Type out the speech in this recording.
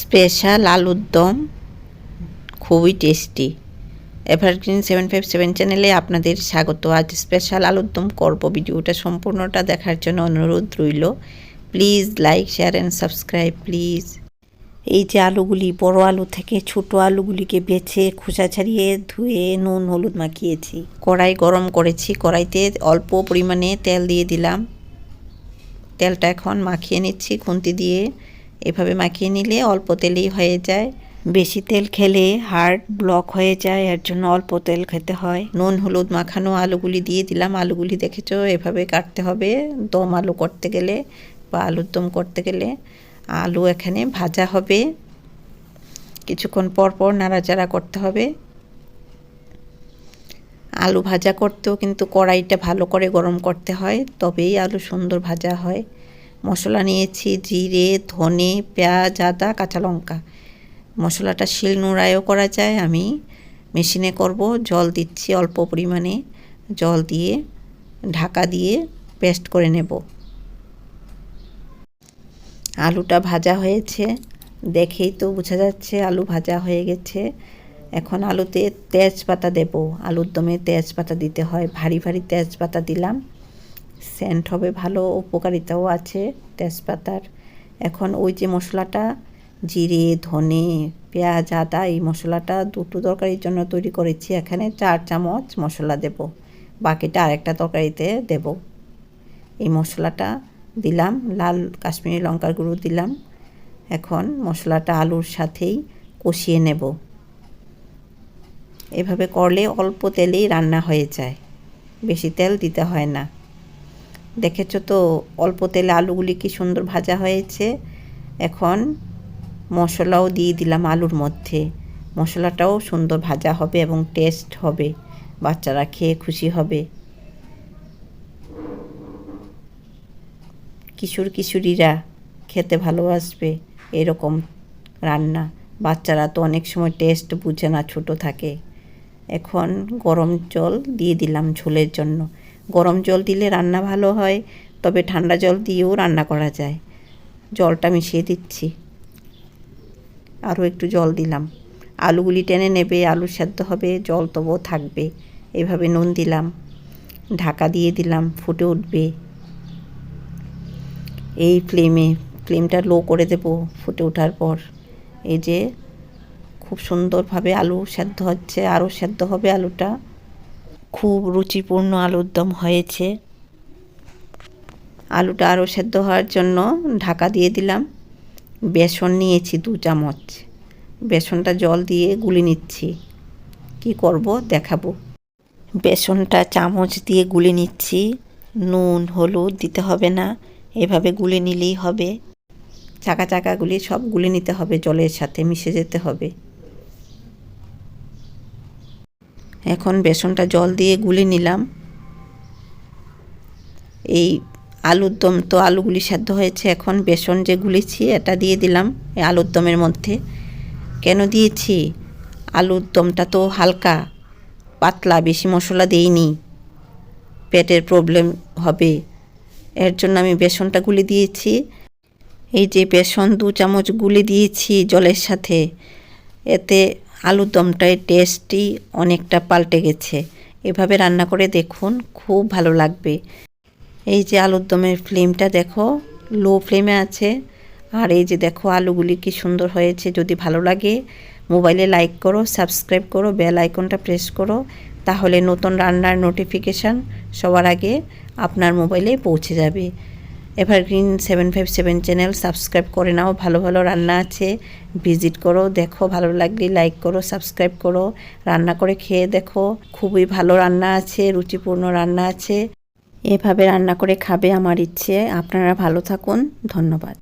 Special আলুর দম। খুবই tasty evergreen seven five seven চ্যানেলে আপনাদের স্বাগত। আজ স্পেশাল আলুর দম করব। ভিডিওটা সম্পূর্ণটা দেখার জন্য অনুরোধ রইল। Please like share and subscribe please এই যে আলুগুলি, বড় আলু থেকে ছোট আলুগুলিকে বেছে, খোসা ছাড়িয়ে ধুয়ে, নুন, হলুদ মাখিয়েছি। কড়াই গরম করেছি। কড়াইতে অল্প পরিমাণে তেল দিয়ে দিলাম। তেলটা এখন মাখিয়ে নিচ্ছি খুন্তি দিয়ে। এভাবে মাখিয়ে নিলে অল্প তেলেই হয়ে যায়। বেশি তেল খেলে হার্ট ব্লক হয়ে যায়, এর জন্য অল্প তেল খেতে হয়। নুন, হলুদ মাখানো আলুগুলি দিয়ে দিলাম। আলুগুলি দেখেছ? এভাবে কাটতে হবে। দম আলু করতে গেলে বা আলুর দম করতে গেলে আলু এখানে ভাজা হবে। কিছুক্ষণ পর পর নাড়াচাড়া করতে হবে। আলু ভাজা করতেও কিন্তু কড়াইটা ভালো করে গরম করতে হয়, তবেই আলু সুন্দর ভাজা হয়। মশলা নিয়েছি, জিরে, ধনে, পেঁয়াজ, আদা, কাঁচা লঙ্কা। মশলাটা শিল নোড়ায়ও করা যায়, আমি মেশিনে করব। জল দিচ্ছি অল্প পরিমাণে। জল দিয়ে ঢাকা দিয়ে পেস্ট করে নেব। আলুটা ভাজা হয়েছে। দেখেই তো বোঝা যাচ্ছে আলু ভাজা হয়ে গেছে। এখন আলুতে তেজপাতা দেব। আলুর দমে তেজপাতা দিতে হয়। ভারী ভারী তেজপাতা দিলাম। সেন্ট হবে, ভালো উপকারিতাও আছে তেজপাতার। এখন ওই যে মশলাটা, জিরে, ধনে, পেঁয়াজ, আদা, এই মশলাটা দুটো তরকারির জন্য তৈরি করেছি। এখানে চার চামচ মশলা দেব, বাকিটা আরেকটা তরকারিতে দেব। এই মশলাটা দিলাম, লাল কাশ্মীরি লঙ্কার গুঁড়ো দিলাম। এখন মশলাটা আলুর সাথেই কষিয়ে নেব। এভাবে করলে অল্প তেলেই রান্না হয়ে যায়, বেশি তেল দিতে হয় না। দেখেছ তো, অল্প তেলে আলুগুলি কি সুন্দর ভাজা হয়েছে? এখন মশলাও দিয়ে দিলাম আলুর মধ্যে। মশলাটাও সুন্দর ভাজা হবে এবং টেস্ট হবে, বাচ্চারা খেয়ে খুশি হবে। কিশোর কিশোরীরা খেতে ভালোবাসবে এরকম রান্না। বাচ্চারা তো অনেক সময় টেস্ট বুঝে না, ছোট থাকে। এখন গরম জল দিয়ে দিলাম ঝোলের জন্য। গরম জল দিলে রান্না ভালো হয়, তবে ঠান্ডা জল দিয়েও রান্না করা যায়। জলটা মিশিয়ে দিচ্ছি। আরও একটু জল দিলাম। আলুগুলি টেনে নেবে, আলু সেদ্ধ হবে, জল তবুও থাকবে। এভাবে নুন দিলাম। ঢাকা দিয়ে দিলাম, ফুটে উঠবে। এই ফ্লেমে ফ্লেমটা লো করে দেব ফুটে ওঠার পর। এই যে, খুব সুন্দরভাবে আলু সেদ্ধ হচ্ছে, আরও সেদ্ধ হবে আলুটা। খুব রুচিপূর্ণ আলুর দম হয়েছে। আলুটা আরও সেদ্ধ হওয়ার জন্য ঢাকা দিয়ে দিলাম। বেসন নিয়েছি দু চামচ। বেসনটা জল দিয়ে গুলি নিচ্ছি। কি করব দেখাবো। বেসনটা চামচ দিয়ে গুলি নিচ্ছি। নুন, হলুদ দিতে হবে না। এভাবে গুলে নিলেই হবে। চাকা চাকাগুলি সব গুলে নিতে হবে জলের সাথে, মিশে যেতে হবে। এখন বেসনটা জল দিয়ে গুলে নিলাম। এই আলুর দম, তো আলুগুলি সেদ্ধ হয়েছে, এখন বেসন যে গুলেছি, এটা দিয়ে দিলাম এই আলুর দমের মধ্যে। কেন দিয়েছি? আলুর দমটা তো হালকা, পাতলা, বেশি মশলা দিইনি। পেটের প্রবলেম হবে, এর জন্য আমি বেসনটা গুলে দিয়েছি। এই যে বেসন দু চামচ গুলে দিয়েছি জলের সাথে, এতে আলুর দমটায় টেস্টই অনেকটা পাল্টে গেছে। এভাবে রান্না করে দেখুন, খুব ভালো লাগবে। এই যে আলুর দমের ফ্লেমটা দেখো লো ফ্লেমে আছে। আর এই যে দেখো আলুগুলি কি সুন্দর হয়েছে, যদি ভালো লাগে, মোবাইলে লাইক করো সাবস্ক্রাইব করো বেল আইকনটা প্রেস করো, তাহলে নতুন রান্নার নোটিফিকেশান সবার আগে আপনার মোবাইলে পৌঁছে যাবে। Evergreen seven five seven channel subscribe করে নাও। ভালো ভালো রান্না আছে ভিজিট করো, দেখো। ভালো লাগলে লাইক করো সাবস্ক্রাইব করো। রান্না করে খেয়ে দেখো। খুবই ভালো রান্না আছে, রুচিপূর্ণ রান্না আছে। এভাবে রান্না করে খাবে আমার ইচ্ছে। আপনারা ভালো থাকুন। ধন্যবাদ।